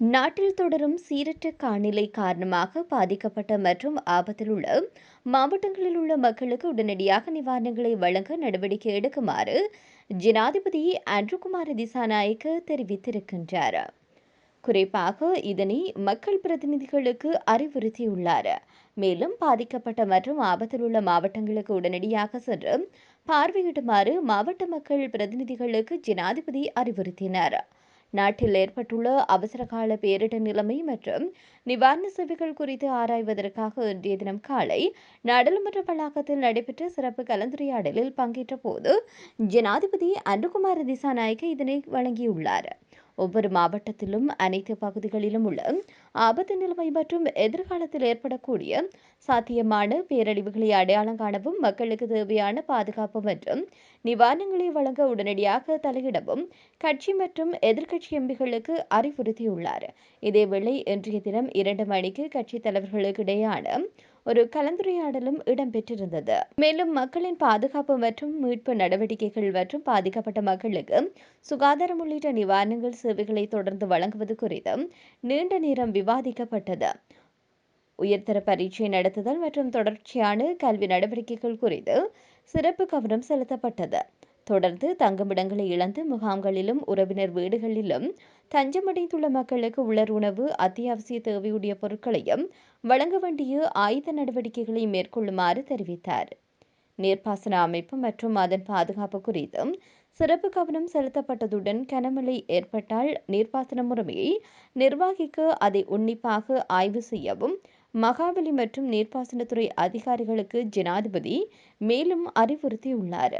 நாட்டில் தொடரும் சீரற்ற காலநிலை காரணமாக பாதிக்கப்பட்ட மற்றும் ஆபத்தில் உள்ள மாவட்டங்களில் உள்ள மக்களுக்கு உடனடியாக நிவாரணங்களை வழங்க நடவடிக்கை எடுக்குமாறு ஜனாதிபதி அன்றுகுமார் திசாநாயக்க தெரிவித்திருக்கின்றார். குறிப்பாக இதனை மக்கள் பிரதிநிதிகளுக்கு அறிவுறுத்தியுள்ளார். மேலும் பாதிக்கப்பட்ட மற்றும் ஆபத்தில் உள்ள மாவட்டங்களுக்கு உடனடியாக சென்று பார்வையிடுமாறு மாவட்ட மக்கள் பிரதிநிதிகளுக்கு ஜனாதிபதி அறிவுறுத்தினார். நாட்டில் ஏற்பட்டுள்ள அவசரகால பேரிடர் நிலைமை மற்றும் நிவாரண சேவைகள் குறித்து ஆராய்வதற்காக இன்றைய தினம் காலை நாடாளுமன்ற வளாகத்தில் நடைபெற்ற சிறப்பு கலந்துரையாடலில் பங்கேற்ற போது ஜனாதிபதி அன்புகுமார் திசாநாயக்க இதனை வழங்கியுள்ளார். ஒவ்வொரு மாவட்டத்திலும் அனைத்து பகுதிகளிலும் உள்ள ஆபத்து நிலைமை மற்றும் எதிர்காலத்தில் ஏற்படக்கூடிய சாத்தியமான பேரழிவுகளை அடையாளம் காணவும் மக்களுக்கு தேவையான பாதுகாப்பு மற்றும் நிவாரணங்களை வழங்க உடனடியாக தலையிடவும் கட்சி மற்றும் எதிர்க்கட்சி எம்பிகளுக்கு அறிவுறுத்தியுள்ளார். இதேவேளை இன்றைய தினம் இரண்டு மணிக்கு கட்சித் தலைவர்களுக்கிடையான ஒரு கலந்துரையாடலும் இடம்பெற்றிருந்தது. மேலும் மக்களின் பாதுகாப்பு மற்றும் மீட்பு நடவடிக்கைகள் மற்றும் பாதிக்கப்பட்ட மக்களுக்கு சுகாதாரம் உள்ளிட்ட நிவாரணங்கள் சேவைகளை தொடர்ந்து வழங்குவது குறித்து நீண்ட நேரம் விவாதிக்கப்பட்டது. உயர்தர பரீட்சை நடத்துதல் மற்றும் தொடர்ச்சியான கல்வி நடவடிக்கைகள் குறித்து சிறப்பு கவனம் செலுத்தப்பட்டது. தொடர்ந்து தங்குமிடங்களை இழந்து முகாம்களிலும் உறவினர் வீடுகளிலும் தஞ்சமடைந்துள்ள மக்களுக்கு உலர் உணவு அத்தியாவசிய தேவையுடைய பொருட்களையும் வழங்க வேண்டிய ஆயுத நடவடிக்கைகளை மேற்கொள்ளுமாறு தெரிவித்தார். நீர்ப்பாசன அமைப்பு மற்றும் அதன் பாதுகாப்பு குறித்தும் சிறப்பு கவனம் செலுத்தப்பட்டதுடன் கனமழை ஏற்பட்டால் நீர்ப்பாசன முறைமையை நிர்வாகிக்க அதை உன்னிப்பாக ஆய்வு செய்யவும் மகாபலி மற்றும் நீர்ப்பாசனத்துறை அதிகாரிகளுக்கு ஜனாதிபதி மேலும் அறிவுறுத்தியுள்ளார்.